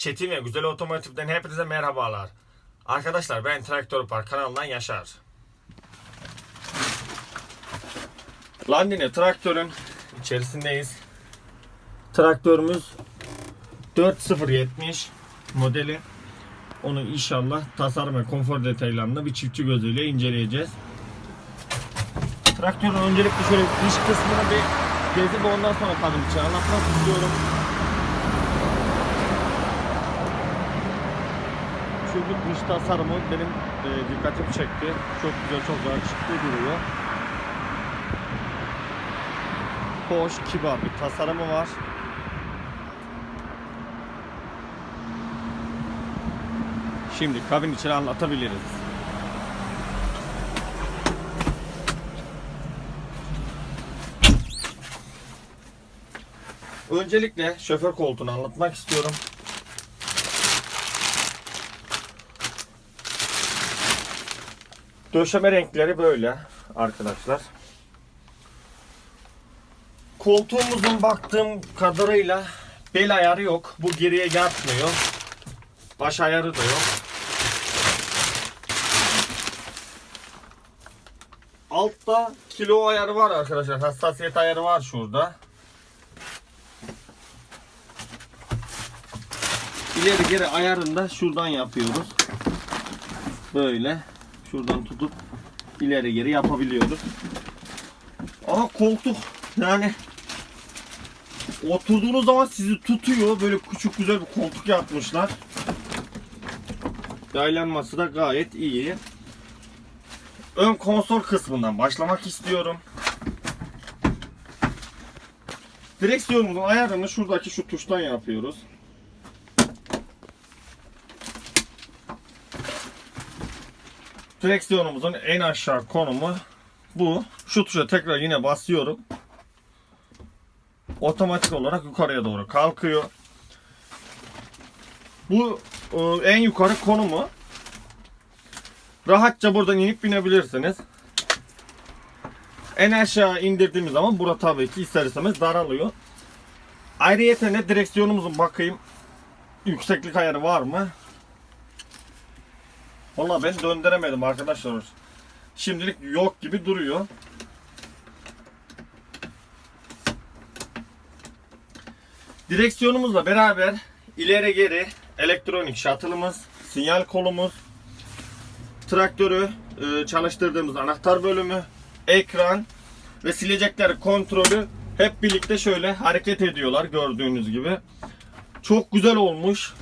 Çetin ve Güzel Otomotiv'den hepinize merhabalar. Arkadaşlar ben Traktör Park kanalından Yaşar. Landine traktörün içerisindeyiz. Traktörümüz 4070 modeli. Onu inşallah tasarım ve konfor detaylarını bir çiftçi gözüyle inceleyeceğiz. Traktörün öncelikle şöyle dış kısmını bir gezip ondan sonra kabin için anlatmak istiyorum. Dış tasarımı benim e, dikkatimi çekti. Çok güzel, çok yakışıklı duruyor. Hoş, kibar bir tasarımı var. Şimdi kabin içini anlatabiliriz. Öncelikle şoför koltuğunu anlatmak istiyorum. Döşeme renkleri böyle arkadaşlar. Koltuğumuzun baktığım kadarıyla bel ayarı yok. Bu geriye yatmıyor. Baş ayarı da yok. Altta kilo ayarı var arkadaşlar. Hassasiyet ayarı var şurada. İleri geri ayarını da şuradan yapıyoruz. Böyle şuradan tutup ileri geri yapabiliyoruz. Ama koltuk yani oturduğunuz zaman sizi tutuyor. Böyle küçük güzel bir koltuk yapmışlar. Yaylanması da gayet iyi. Ön konsol kısmından başlamak istiyorum. Direksiyonumuzun ayarını şuradaki şu tuştan yapıyoruz. Direksiyonumuzun en aşağı konumu bu. Şu tuşa tekrar yine basıyorum. Otomatik olarak yukarıya doğru kalkıyor. Bu e, en yukarı konumu. Rahatça buradan inip binebilirsiniz. En aşağı indirdiğimiz zaman bura tabii ki ister istemez daralıyor. Ayrıyeten de direksiyonumuzun bakayım yükseklik ayarı var mı? Valla ben döndüremedim arkadaşlar. Şimdilik yok gibi duruyor. Direksiyonumuzla beraber ileri geri elektronik shuttle'ımız, sinyal kolumuz, traktörü e, çalıştırdığımız anahtar bölümü, ekran ve silecekler kontrolü hep birlikte şöyle hareket ediyorlar gördüğünüz gibi. Çok güzel olmuş.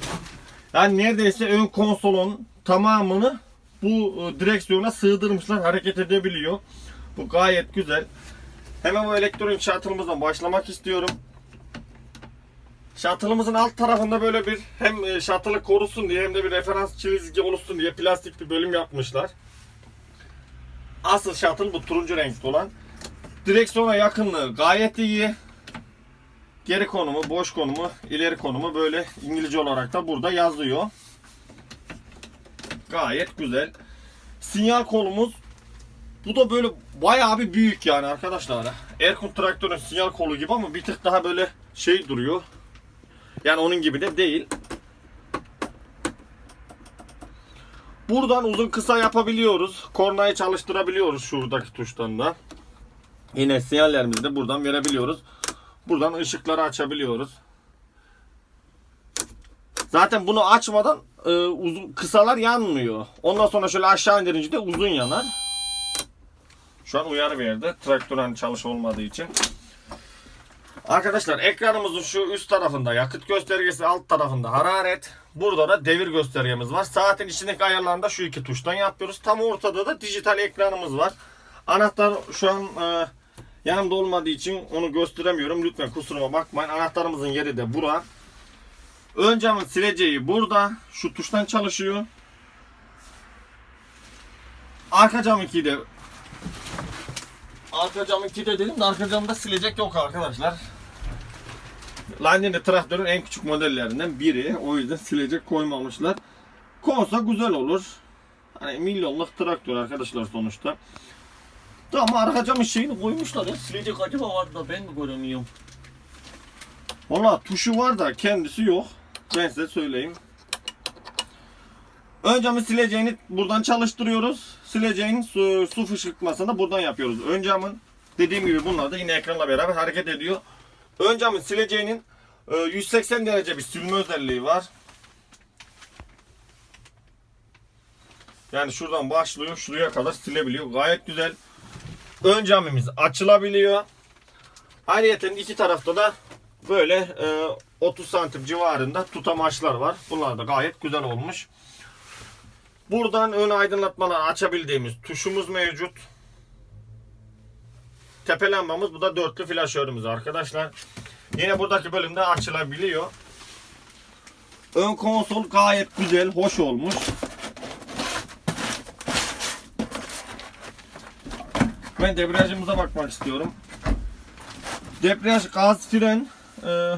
Yani neredeyse ön konsolun tamamını bu e, direksiyona sığdırmışlar. Hareket edebiliyor. Bu gayet güzel. Hemen bu elektronik shuttle'ımızdan başlamak istiyorum. Shuttle'ımızın alt tarafında böyle bir hem e, shuttle'ı korusun diye hem de bir referans çizgi oluşsun diye plastik bir bölüm yapmışlar. Asıl shuttle bu turuncu renkli olan. Direksiyona yakınlığı gayet iyi. Geri konumu, boş konumu, ileri konumu böyle İngilizce olarak da burada yazıyor. Gayet güzel. Sinyal kolumuz bu da böyle bayağı bir büyük yani arkadaşlar. Erkun traktörün sinyal kolu gibi ama bir tık daha böyle şey duruyor. Yani onun gibi de değil. Buradan uzun kısa yapabiliyoruz. Kornayı çalıştırabiliyoruz şuradaki tuştan da. Yine sinyallerimizi de buradan verebiliyoruz. Buradan ışıkları açabiliyoruz. Zaten bunu açmadan e, uzun kısalar yanmıyor. Ondan sonra şöyle aşağı indirince de uzun yanar. Şu an uyarı verdi. Traktörün çalış olmadığı için. Arkadaşlar ekranımızın şu üst tarafında yakıt göstergesi, alt tarafında hararet. Burada da devir göstergemiz var. Saatin içindeki ayarlarını da şu iki tuştan yapıyoruz. Tam ortada da dijital ekranımız var. Anahtar şu an e, yanımda olmadığı için onu gösteremiyorum. Lütfen kusuruma bakmayın. Anahtarımızın yeri de bura. Ön camın sileceği burada. Şu tuştan çalışıyor. Arka cam 2 de Arka cam 2 de dedim de arka camda silecek yok arkadaşlar. Landini traktörün en küçük modellerinden biri. O yüzden silecek koymamışlar. Konsa güzel olur. Hani milyonluk traktör arkadaşlar sonuçta. Tamam arka camın şeyini koymuşlar ya. Silecek acaba var da ben mi göremiyorum? Valla tuşu var da kendisi yok. Ben size söyleyeyim. Ön camı sileceğini buradan çalıştırıyoruz. Sileceğin su, su fışkırtmasını da buradan yapıyoruz. Ön camın dediğim gibi bunlar da yine ekranla beraber hareket ediyor. Ön camın sileceğinin e, 180 derece bir sürme özelliği var. Yani şuradan başlıyor şuraya kadar silebiliyor. Gayet güzel. Ön camımız açılabiliyor. Ayrıca iki tarafta da böyle e, 30 santim civarında tutamaçlar var. Bunlar da gayet güzel olmuş. Buradan ön aydınlatmalar açabildiğimiz tuşumuz mevcut. Tepe lambamız bu da dörtlü flaşörümüz arkadaşlar. Yine buradaki bölümde açılabiliyor. Ön konsol gayet güzel, hoş olmuş. Ben debriyajımıza bakmak istiyorum. Debriyaj, gaz, fren. Ee,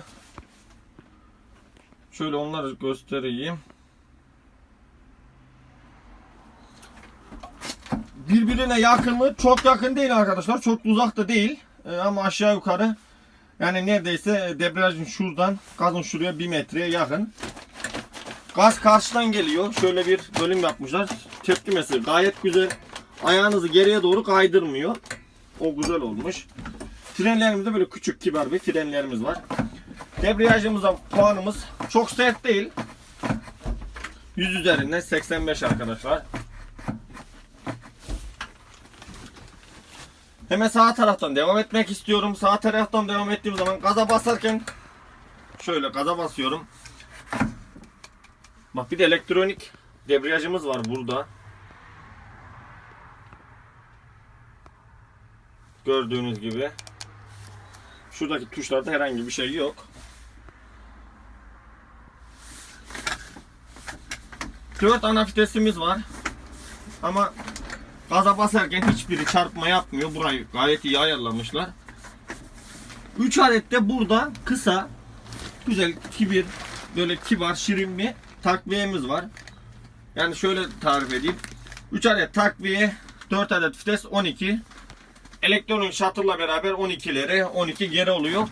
şöyle onları göstereyim. Birbirine yakın mı? Çok yakın değil arkadaşlar. Çok uzak da değil. Ee, ama aşağı yukarı yani neredeyse debriyajın şuradan gazın şuraya bir metreye yakın. Gaz karşıdan geliyor. Şöyle bir bölüm yapmışlar. Tepkimesi gayet güzel. Ayağınızı geriye doğru kaydırmıyor. O güzel olmuş. Frenlerimizde böyle küçük kibar bir frenlerimiz var. Debriyajımıza puanımız çok sert değil. 100 üzerinden 85 arkadaşlar. Hemen sağ taraftan devam etmek istiyorum. Sağ taraftan devam ettiğim zaman gaza basarken şöyle gaza basıyorum. Bak bir de elektronik debriyajımız var burada. Gördüğünüz gibi. Şuradaki tuşlarda herhangi bir şey yok. Dört ana vitesimiz var. Ama gaza basarken hiçbiri çarpma yapmıyor. Burayı gayet iyi ayarlamışlar. 3 adet de burada kısa güzel kibir böyle kibar şirin bir takviyemiz var. Yani şöyle tarif edeyim. 3 adet takviye 4 adet vites 12 elektronik shutter'la beraber 12'lere 12 geri oluyor.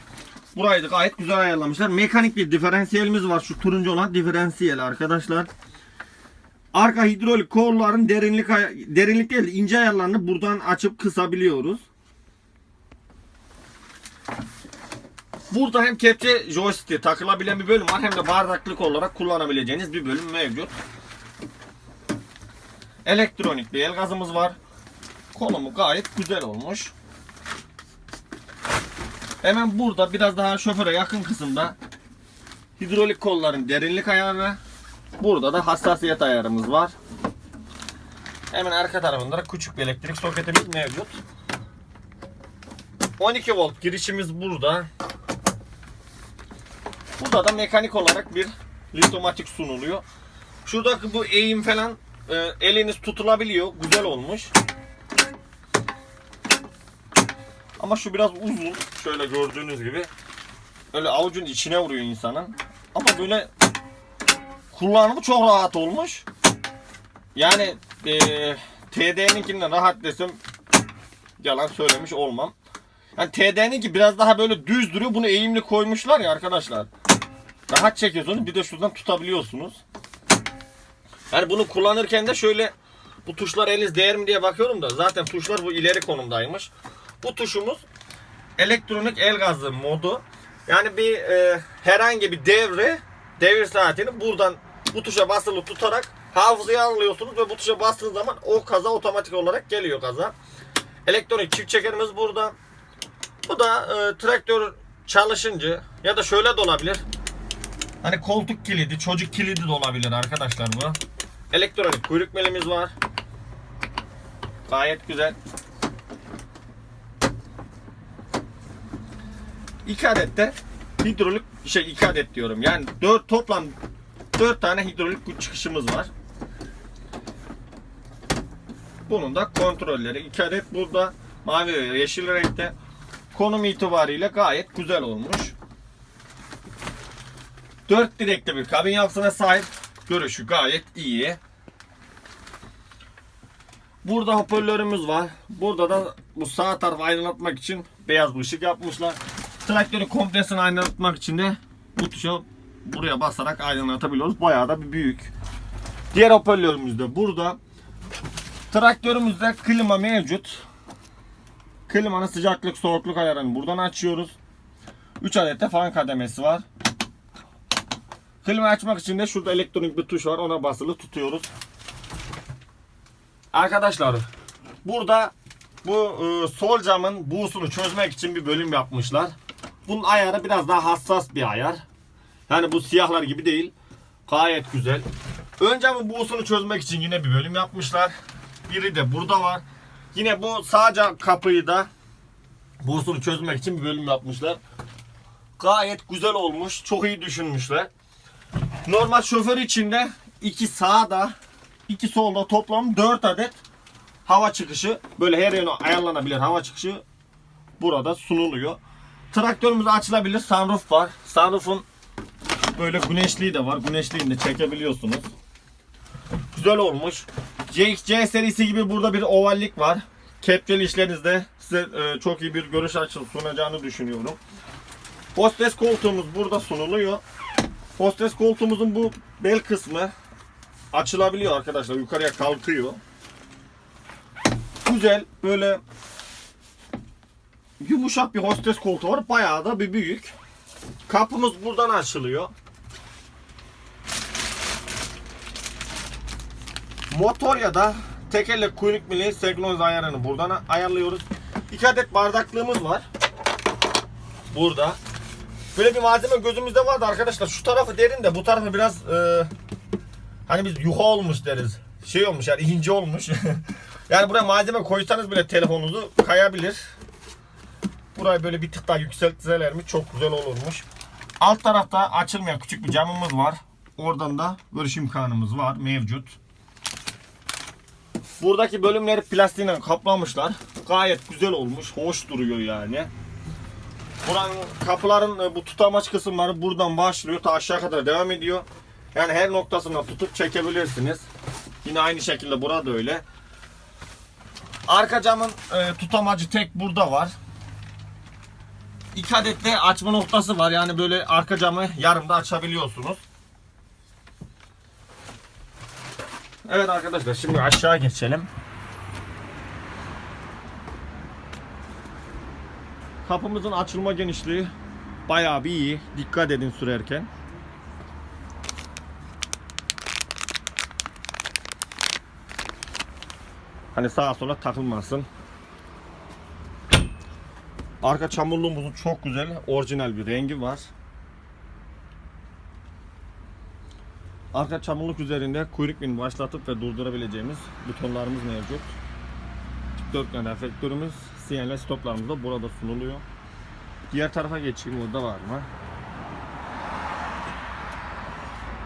Burayı da gayet güzel ayarlamışlar. Mekanik bir diferansiyelimiz var. Şu turuncu olan diferansiyel arkadaşlar. Arka hidrolik kolların derinlik derinlik değil de ince ayarlarını buradan açıp kısabiliyoruz. Burada hem kepçe joystick takılabilen bir bölüm var hem de bardaklık olarak kullanabileceğiniz bir bölüm mevcut. Elektronik bir el gazımız var. Konumu gayet güzel olmuş. Hemen burada biraz daha şoföre yakın kısımda hidrolik kolların derinlik ayarı. Burada da hassasiyet ayarımız var. Hemen arka tarafında da küçük bir elektrik soketimiz mevcut. 12 volt girişimiz burada. Burada da mekanik olarak bir litomatik sunuluyor. Şuradaki bu eğim falan e, eliniz tutulabiliyor. Güzel olmuş. Ama şu biraz uzun. Şöyle gördüğünüz gibi. Öyle avucun içine vuruyor insanın. Ama böyle kullanımı çok rahat olmuş. Yani e, TD'ninkinden rahat desem yalan söylemiş olmam. Yani TD'ninki biraz daha böyle düz duruyor. Bunu eğimli koymuşlar ya arkadaşlar. Rahat çekiyorsunuz. Bir de şuradan tutabiliyorsunuz. Yani bunu kullanırken de şöyle bu tuşlar eliniz değer mi diye bakıyorum da zaten tuşlar bu ileri konumdaymış. Bu tuşumuz elektronik el gazı modu. Yani bir e, herhangi bir devre devir saatini buradan bu tuşa basılı tutarak hafızaya alıyorsunuz ve bu tuşa bastığınız zaman o kaza otomatik olarak geliyor kaza. Elektronik çift çekerimiz burada. Bu da e, traktör çalışınca ya da şöyle de olabilir. Hani koltuk kilidi, çocuk kilidi de olabilir arkadaşlar bu. Elektronik kuyruk melimiz var. Gayet güzel. İki adet de hidrolik şey iki adet diyorum. Yani dört toplam dört tane hidrolik güç çıkışımız var. Bunun da kontrolleri iki adet burada mavi ve yeşil renkte. Konum itibariyle gayet güzel olmuş. Dört direkli bir kabin yapısına sahip. Görüşü gayet iyi. Burada hoparlörümüz var. Burada da bu sağ tarafı aydınlatmak için beyaz bir ışık yapmışlar. Traktörü komplesini aydınlatmak için de bu tuşa buraya basarak aydınlatabiliyoruz. Bayağı da bir büyük. Diğer hoparlörümüz de burada. Traktörümüzde klima mevcut. Klimanın sıcaklık soğukluk ayarını buradan açıyoruz. 3 adet de fan kademesi var. Klima açmak için de şurada elektronik bir tuş var. Ona basılı tutuyoruz. Arkadaşlar burada bu e, sol camın buğusunu çözmek için bir bölüm yapmışlar. Bunun ayarı biraz daha hassas bir ayar. Yani bu siyahlar gibi değil. Gayet güzel. Ön camın buğusunu çözmek için yine bir bölüm yapmışlar. Biri de burada var. Yine bu cam kapıyı da buğusunu çözmek için bir bölüm yapmışlar. Gayet güzel olmuş. Çok iyi düşünmüşler. Normal şoför için de iki sağda, iki solda toplam 4 adet hava çıkışı böyle her yöne ayarlanabilir hava çıkışı burada sunuluyor. Traktörümüz açılabilir sunroof var. Sunroof'un böyle güneşliği de var. Güneşliğini de çekebiliyorsunuz. Güzel olmuş. CX C serisi gibi burada bir ovallik var. Kepçeli işlerinizde size e, çok iyi bir görüş açısı sunacağını düşünüyorum. Hostes koltuğumuz burada sunuluyor. Hostes koltuğumuzun bu bel kısmı açılabiliyor arkadaşlar. Yukarıya kalkıyor. Güzel böyle yumuşak bir hostes koltuğu var. Bayağı da bir büyük. Kapımız buradan açılıyor. Motor ya da tekerlek kuyruk milli senkronize ayarını buradan ayarlıyoruz. İki adet bardaklığımız var. Burada. Böyle bir malzeme gözümüzde vardı arkadaşlar. Şu tarafı derin de bu tarafı biraz e, hani biz yuha olmuş deriz. Şey olmuş yani ince olmuş. yani buraya malzeme koysanız bile telefonunuzu kayabilir. Burayı böyle bir tık daha yükseltseler mi çok güzel olurmuş. Alt tarafta açılmayan küçük bir camımız var. Oradan da görüş imkanımız var mevcut. Buradaki bölümleri plastiğine kaplamışlar. Gayet güzel olmuş. Hoş duruyor yani. Buranın kapıların e, bu tutamaç kısımları buradan başlıyor ta aşağı kadar devam ediyor. Yani her noktasından tutup çekebilirsiniz. Yine aynı şekilde burada öyle. Arka camın e, tutamacı tek burada var. İki adet de açma noktası var. Yani böyle arka camı yarımda açabiliyorsunuz. Evet arkadaşlar şimdi aşağı geçelim. Kapımızın açılma genişliği bayağı bir iyi. Dikkat edin sürerken. Hani sağa sola takılmasın. Arka çamurluğumuzun çok güzel, orijinal bir rengi var. Arka çamurluk üzerinde kuyruk bin başlatıp ve durdurabileceğimiz butonlarımız mevcut. Dörtgen reflektörümüz, sinyal ve stoplarımız da burada sunuluyor. Diğer tarafa geçeyim, orada var mı?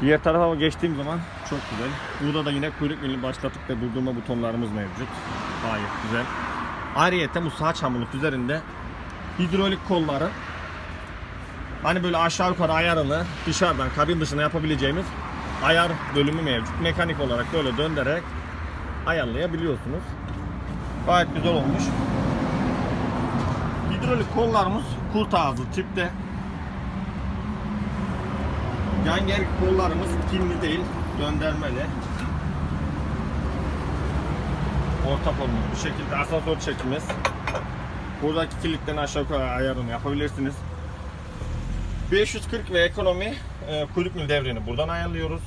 Diğer tarafa geçtiğim zaman çok güzel. Burada da yine kuyruk milli başlatıp ve durdurma butonlarımız mevcut. Gayet güzel. Ayrıca bu sağ çamurluk üzerinde hidrolik kolları hani böyle aşağı yukarı ayarını dışarıdan kabin dışına yapabileceğimiz ayar bölümü mevcut. Mekanik olarak böyle döndürerek ayarlayabiliyorsunuz. Gayet güzel olmuş. Hidrolik kollarımız kurt ağzı tipte. Yan geri kollarımız pinli değil, döndürmeli. Orta kolumuz bu şekilde asansör çekimiz. Buradaki kilitlerin aşağı yukarı ayarını yapabilirsiniz. 540 ve ekonomi e, kuyruk mil devrini buradan ayarlıyoruz.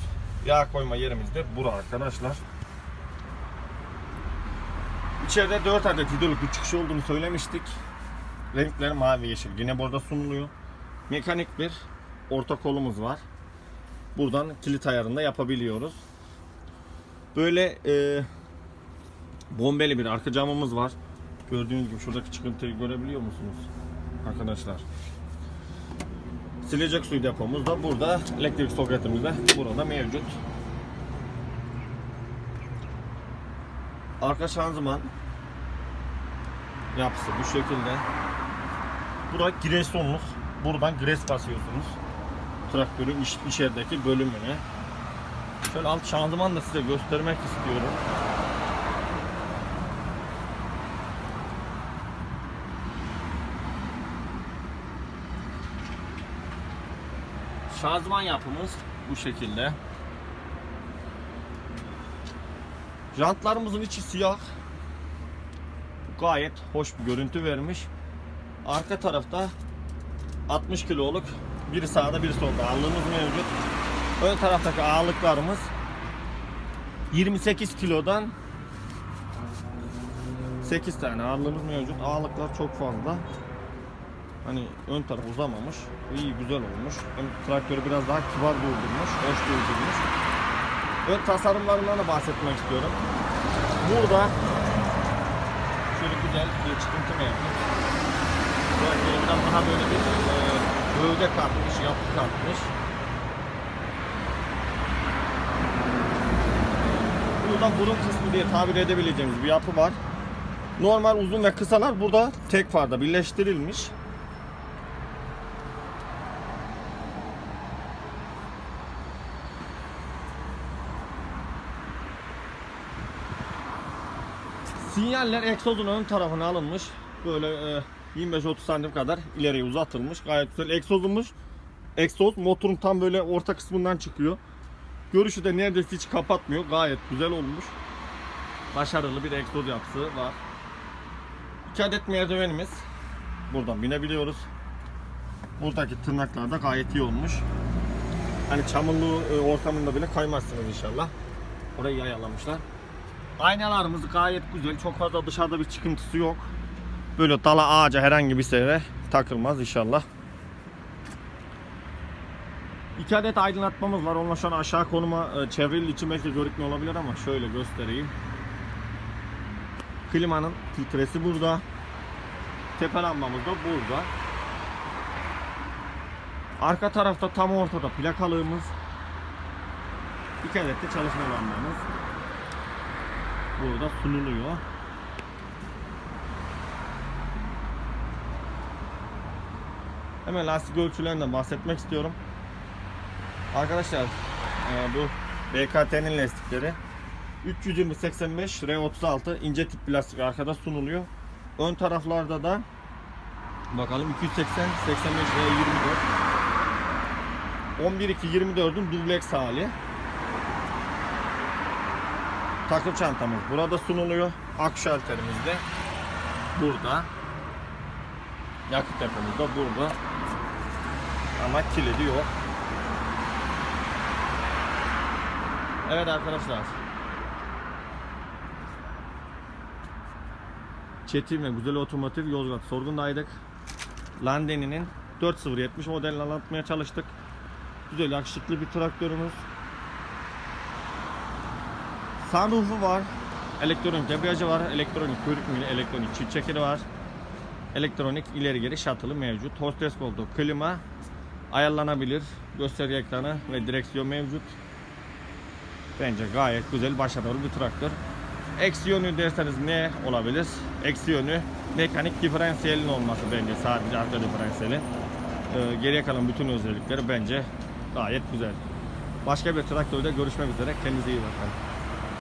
Yağ koyma yerimiz de bura arkadaşlar. İçeride 4 adet hidrolik bir çıkış olduğunu söylemiştik. Renkleri mavi yeşil. Yine burada sunuluyor. Mekanik bir orta kolumuz var. Buradan kilit ayarında yapabiliyoruz. Böyle e, bombeli bir arka camımız var. Gördüğünüz gibi şuradaki çıkıntıyı görebiliyor musunuz? Arkadaşlar. Silecek suyu depomuz da burada. Elektrik soketimiz de burada mevcut. Arka şanzıman yapısı bu şekilde. Bura giresonluk. Buradan gres basıyorsunuz. Traktörün iç, içerideki bölümüne. Şöyle alt şanzıman da size göstermek istiyorum. Şanzıman yapımız bu şekilde. Jantlarımızın içi siyah. Gayet hoş bir görüntü vermiş. Arka tarafta 60 kiloluk biri sağda biri solda ağırlığımız mevcut. Ön taraftaki ağırlıklarımız 28 kilodan 8 tane ağırlığımız mevcut. Ağırlıklar çok fazla. Hani ön taraf uzamamış. İyi güzel olmuş. Hem traktörü biraz daha kibar durdurmuş. Hoş durdurmuş. Ön tasarımlarından da bahsetmek istiyorum. Burada şöyle güzel bir çıkıntı mevcut. Traktöre biraz daha böyle bir e, gövde katmış, yapı katmış. Burada burun kısmı diye tabir edebileceğimiz bir yapı var. Normal uzun ve kısalar burada tek farda birleştirilmiş. Sinyaller egzozun ön tarafına alınmış. Böyle e, 25-30 santim kadar ileriye uzatılmış. Gayet güzel. Egzozumuz egzoz motorun tam böyle orta kısmından çıkıyor. Görüşü de neredeyse hiç kapatmıyor. Gayet güzel olmuş. Başarılı bir egzoz yapısı var. 2 adet merdivenimiz. Buradan binebiliyoruz. Buradaki tırnaklar da gayet iyi olmuş. Hani çamurlu e, ortamında bile kaymazsınız inşallah. Orayı ayarlamışlar. Aynalarımız gayet güzel. Çok fazla dışarıda bir çıkıntısı yok. Böyle dala ağaca herhangi bir sere takılmaz inşallah. İki adet aydınlatmamız var. Onlar şu an aşağı konuma e, çevrili için belki görükmüyor olabilir ama şöyle göstereyim. Klimanın filtresi burada. Tepe lambamız da burada. Arka tarafta tam ortada plakalığımız. İki adet de çalışma lambamız burada sunuluyor. Hemen lastik ölçülerinden bahsetmek istiyorum. Arkadaşlar e, bu BKT'nin lastikleri 320-85 R36 ince tip plastik arkada sunuluyor. Ön taraflarda da bakalım 280 85 R24 11 2 24'ün dubleks hali. Takım çantamız burada sunuluyor. Ak şalterimiz de burada. Yakıt depomuz da burada. Ama kilidi yok. Evet arkadaşlar. Çetin ve Güzel Otomotiv Yozgat Sorgun'daydık. Landeni'nin 4070 modelini anlatmaya çalıştık. Güzel yakışıklı bir traktörümüz. Sunroofu var. Elektronik debriyajı var. Elektronik kuyruk mili, elektronik çift çekeri var. Elektronik ileri geri shuttle'ı mevcut. Hostes koltuğu, klima ayarlanabilir. Gösterge ekranı ve direksiyon mevcut. Bence gayet güzel, başarılı bir traktör. Eksi yönü derseniz ne olabilir? Eksi yönü mekanik diferansiyelin olması bence sadece arka diferansiyeli. Ee, geriye kalan bütün özellikleri bence gayet güzel. Başka bir traktörde görüşmek üzere. Kendinize iyi bakın.